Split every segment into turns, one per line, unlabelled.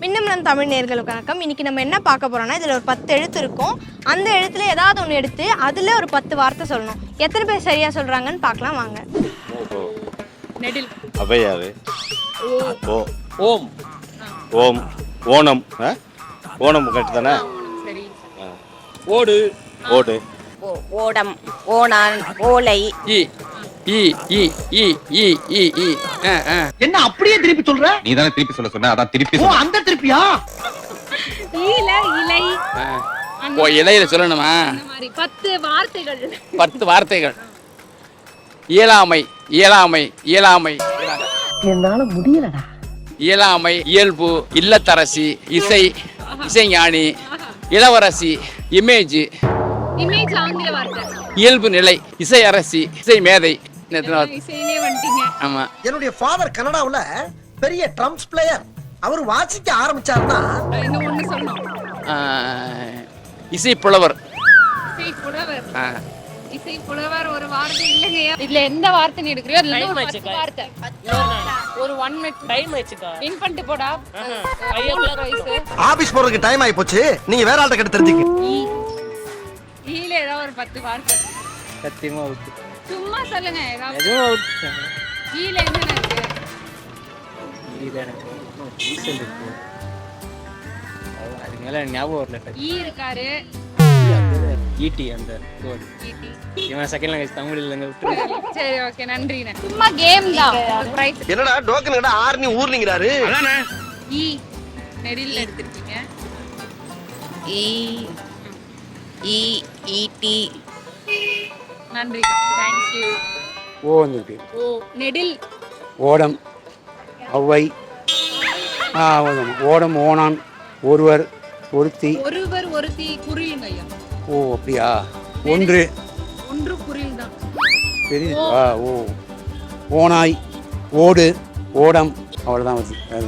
மின்னமலம் தமிழ் நேர்களுக்கு வணக்கம். இன்னைக்கு நம்ம என்ன பார்க்க போறோம்னா இதில் ஒரு பத்து எழுத்து இருக்கும். அந்த எழுத்துல ஏதாவது ஒன்று எடுத்து அதில் ஒரு பத்து வார்த்தை சொல்லணும். எத்தனை பேர் சரியாக சொல்கிறாங்கன்னு பார்க்கலாம் வாங்க.
நெடில்.
அவையாரு ஓ.
ஓம்.
ஓம். ஓணம். ஆ? ஓணம் கட்டு தானே
சரி ஓடு.
ஓடு.
ஓ- ஓடம். ஓணான். ஓலை.
ஆ
என்ன அப்படியே திருப்பி சொல்ற?
நீ தானே திருப்பி சொல்ல சொன்ன? அதான் திருப்பி
ஓ அந்த திருப்பியா?
இலை
ஆ. ஓ இலையில சொல்லணுமா?
இந்த மாதிரி பத்து வார்த்தைகள்.
பத்து வார்த்தைகள். இயலாமை இயலாமை இயலாமை.
என்னால முடியலடா.
இயலாமை இயல்பு இல்லத்தரசி இசை இசைஞானி இளவரசி இமேஜ்.
இமேஜ் ஆங்கில வார்த்தை.
இயல்பு நிலை இசை அரசி இசை மேதை. ஆமா.
என்னுடைய ஃபாதர் கனடாவுல பெரிய ட்ரம்ஸ் பிளேயர் அவர் வாசிக்க ஆரம்பிச்சாருன்னா
இசை புலவர்.
இசை புலவர். ஒரு வார்த்தை இல்லைங்கய்யா இதுல எந்த வார்த்தை நீ எடுக்கிறியோ அதுல ஒரு பத்து வார்த்தை. ஒரு ஒன் மினிட் டைம் வச்சுக்கோ வின் பண்ணிட்டு போடா.
ஆபீஸ் போறதுக்கு டைம் ஆயி போச்சு நீங்க வேற ஆள்கிட்ட கிட்ட தெரிஞ்சுக்க.
ஈ ஈல ஏதாவது ஒரு பத்து வார்த்தை.
சத்தியமா
சும்மா சொல்லுங்க ஏதாவது என்னென்ன இருக்கு
இது எனக்கு. டீசல் இருக்கு. அது அதுக்கு மேல எனக்கு ஞாபகம் வரல.
ஈ இருக்காரு.
ஈட்டி அந்த கோல்
ஈட்டி.
இவன் செகண்ட் லாங்குவேஜ் தமிழ் இல்லைங்க விட்டு
சரி ஓகே நன்றிண்ணே சும்மா கேம் தான். பிரைஸ்
என்னடா டோக்கன் கடை ஆர்னி ஊர்னிங்கிறாரு
ஈ நெடில் எடுத்திருக்கீங்க.
ஈ ஈட்டி
நன்றி. தேங்க்யூ
ஓ வந்துருக்கு
ஓ நெடில்.
ஓடம் ஔவை ஆ ஓடம் ஓடம் ஓணான் ஒருவர் ஒருத்தி.
ஒருவர் ஒருத்தி ஐயா
ஓ அப்படியா? ஒன்று.
ஒன்று குரில் தான்
பெரிய ஆ ஓ. ஓனாய் ஓடு ஓடம். அவ்வளோதான் வருது அது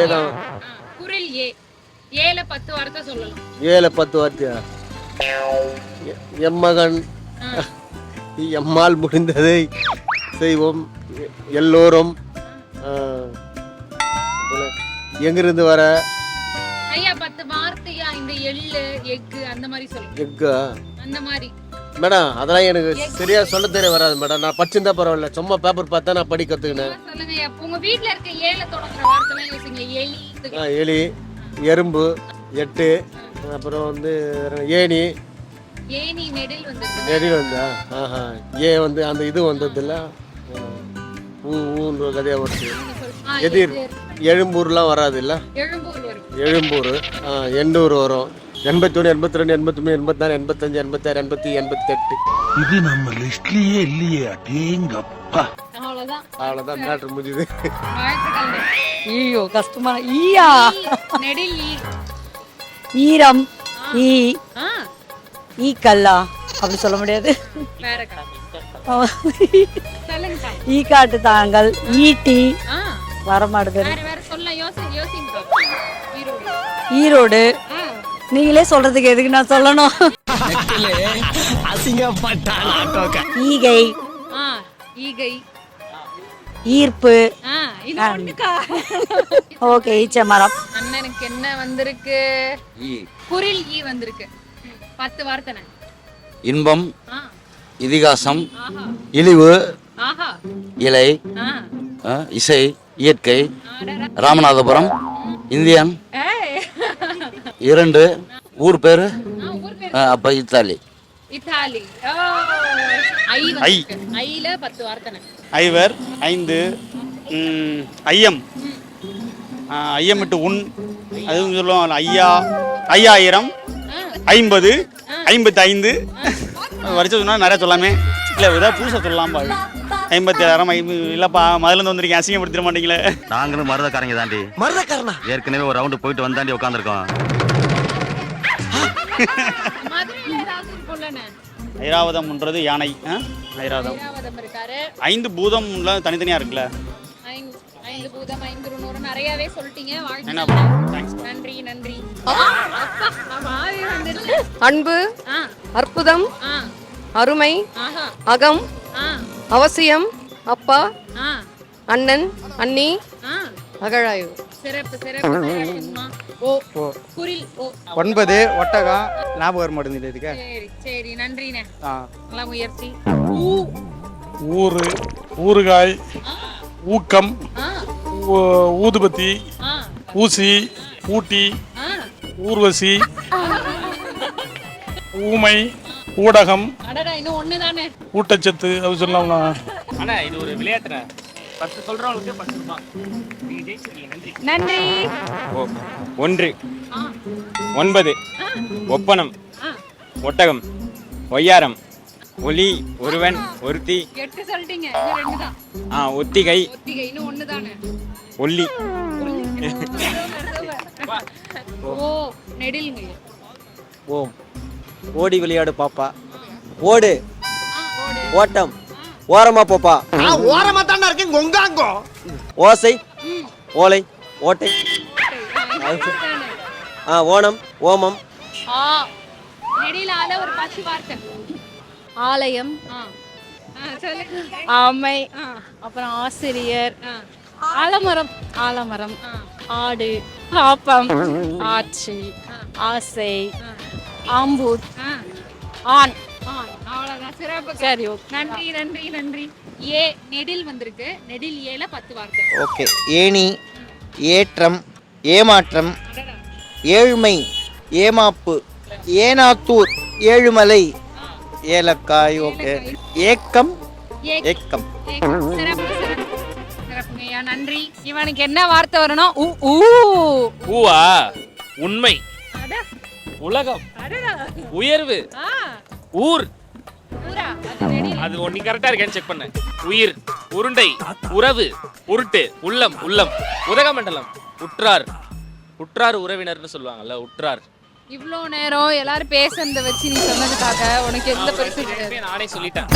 ஏதான்
குரில் ஏ. ஏல பத்து வார்த்தை சொல்லலாம்.
ஏழு பத்து வார்த்தையா? எ- எம்மகன்
ஆ.
எம்மால் முடிந்ததை செய்வோம். எல்லோரும் எங்கிருந்து வர?
ஐயா பத்து வார்த்தையா? இந்த எள்ளு எக்கு அந்த மாதிரி சொல்லுங்க
எக்கா?
அந்த மாதிரி.
மேடம் அதெல்லாம் எனக்கு சரியா சொல்ல தெரிய வராது மேடம். நான் படிச்சிருந்தா பரவாயில்ல. சும்மா பேப்பர் பார்த்தா நான் படி கத்துக்கினேன்.
சும்மா சொல்லுங்க ஐயா. உங்க வீட்ல இருக்க ஏல தொடங்குற வார்த்தைலாம் யோசிங்க. எலி இது-
ஆ, எலி எறும்பு எட்டு அப்புறம் வந்து ஏணி.
ஏனி நெடில் வந்துருக்கு.
நெறி வந்தா? ஆஹா. ஏ வந்து அந்த இது வந்ததில்ல. ஊ ஊன்ற கதையாக வருது எதிர் எழும்பூர்லாம் வராது இல்லை
எழும்பூர்.
எண்ணூர் வரும் எண்பத்தி ஒன்று எண்பத்தி ரெண்டு எண்பத்தி மூணு எண்பத்தாறு எண்பத்தஞ்சு எண்பத்தாறு எண்பத்தி எண்பத்தெட்டு.
இது நம்ம லிஸ்ட்லயே இல்லையே அடேங்கப்பா.
அவ்வளவுதான்.
அவ்வளோதான் மேட்ரு முடியுது.
வாழ்த்துக்கள்.
ஐயோ கஷ்டமான ஈயா.
நெடில் ஈ.
ஈரம் ஈ
ஆ.
ஈ கல்லா. அப்படி சொல்ல முடியாது. ஈ காட்டு தாங்கள் ஈட்டி. வரமாடுது
ஈரோடு.
நீங்களே சொல்றதுக்கு எதுக்கு நான் சொல்லணும்? ஈகை.
ஆ ஈகை.
ஈர்ப்பு. ஓகே ஈச்ச மரம்.
அண்ணனுக்கு என்ன வந்திருக்கு?
ஈ.
குரில் ஈ வந்திருக்கு. பத்து வார்த்தைண்ணே
இன்பம்
ஆ.
இதிகாசம்
ஆஹா.
இழிவு
ஆஹா.
இலை
ஆ.
ஆ, இசை இயற்கை. ராமநாதபுரம் இந்தியன் இரண்டு ஊர் பேரு?
ஆ, ஊர் பேர்.
ஆ, அப்ப இத்தாலி.
இத்தாலி.
ஐவர் ஐந்து ம், ஐயம். ஆ, ஐயமிட்டு உன். அதுவும் சொல்லுவாங்க ஐயா. ஐயாயிரம். ஐம்பது. ஐம்பத்தி ஐந்து வரிசை சொன்னால் நிறைய சொல்லாமே. இல்லை ஏதாவது புதுசாக சொல்லலாம் பாரு. ஐம்பத்தி ஏழாயிரம் ஐம்பது இல்லைப்பா முதல்ல வந்திருக்கேன் அசிங்கப்படுத்திட மாட்டீங்களே.
நாங்களும் மருதக்காரங்க தாண்டி.
மருதக்காரனா?
ஏற்கனவே ஒரு ரவுண்டு போயிட்டு வந்தாண்டி உட்காந்துருக்கோம்
ஐராவதம்ன்றது யானை? ஐராவதம். ஐந்து பூதம்லாம் தனித்தனியாக இருக்குல்ல.
நிறையவே சொல்லிட்டீங்க. வாழ்த்துக்கள். நன்றி நன்றி. அப்பா, மாறி வந்துருச்சு.
அன்பு
ஆ.
அற்புதம்
ஆ.
அருமை அகம்
ஆ.
அவசியம் அப்பா
ஆ.
அண்ணன் அண்ணி
ஆ.
அகழாய்வு.
சிறப்பு சிறப்பு
ஒன்பது ஒட்டகம் ஞாபகம் வர மாட்டேங்குது இதுக்கு.
சரி நன்றிண்ணே.
ஆ.
நல்லா முயற்சி. ஊ
ஊரு ஊறுகாய் ஊக்கம். ஊதுபத்தி ஊசி ஊட்டி ஊர்வசி ஊமை ஊடகம் ஊட்டச்சத்து அது சொல்லலாம்னா
ஆனா இது ஒரு விளையாட்டுண்ணே. பத்து சொல்றவங்களுக்கு பத்து ரூபாய் நீங்க ஜெயிச்சிருக்கீங்க. நன்றி.
நன்றி.
ஒன்று ஒன்பது ஒப்பனம் ஒட்டகம் ஒய்யாரம் ஒலி ஒருவன் ஒருத்தி.
எட்டு சொல்லிட்டீங்க. இன்னும் ரெண்டு தான்
ஆ ஒத்திகை.
ஒத்திகை இன்னும் ஒண்ணு தானே
ஒல்லி.
ஓ நெடிலுங்க.
ஓம் ஓடி விளையாடு பாப்பா. ஓடு. ஓட்டம். ஓரமா போப்பா.
ஓரமா தாண்டா இருக்கேன். கொங்காங்கோ
ஓசை. ஓலை. ஓட்டை.
தானே.
ஆ ஓணம். ஓமம்.
ஆ. நெடில ஆல ஒரு பத்து வார்த்தை.
ஆலயம். ஆமை.
ஆ.
அப்புறம் ஆசிரியர். ஆலமரம். ஆலமரம். ஆடு. ஆப்பம் ஆட்சி ஆசை. ஆம்பூர். ஆண். சரி
நன்றி நன்றி நன்றி. ஏ நெடில் வந்திருக்கு. நெடில் ஏல பத்து வார்த்தை.
ஓகே. ஏணி ஏற்றம் ஏமாற்றம் ஏழ்மை ஏமாப்பு ஏனாத்தூர் ஏழுமலை. ஏலக்காய் ஓகே. ஏக்கம்? ஏக்கம்.
நன்றி. இவனுக்கு என்ன வார்த்தை வரணும்? ஊ ஊ.
பூவா உண்மை. உலகம்.
அடடா.
உயர்வு.
ஆ,
ஊர்.
ஊரா, அது
ஒண்ணு கரெக்டா இருக்கேன்னு செக் பண்ணேன் உயிர் உருண்டை உறவு உருட்டு உள்ளம் உள்ளம். உதகமண்டலம். உற்றார். உற்றார் உறவினர்னு சொல்லுவாங்கல்ல உற்றார்.
இவ்ளோ நேரம் எல்லாரும் பேசுறத வச்சு நீ சொன்னதுக்காக உனக்கு எந்த பரிசு
நானே சொல்லிட்டேன்.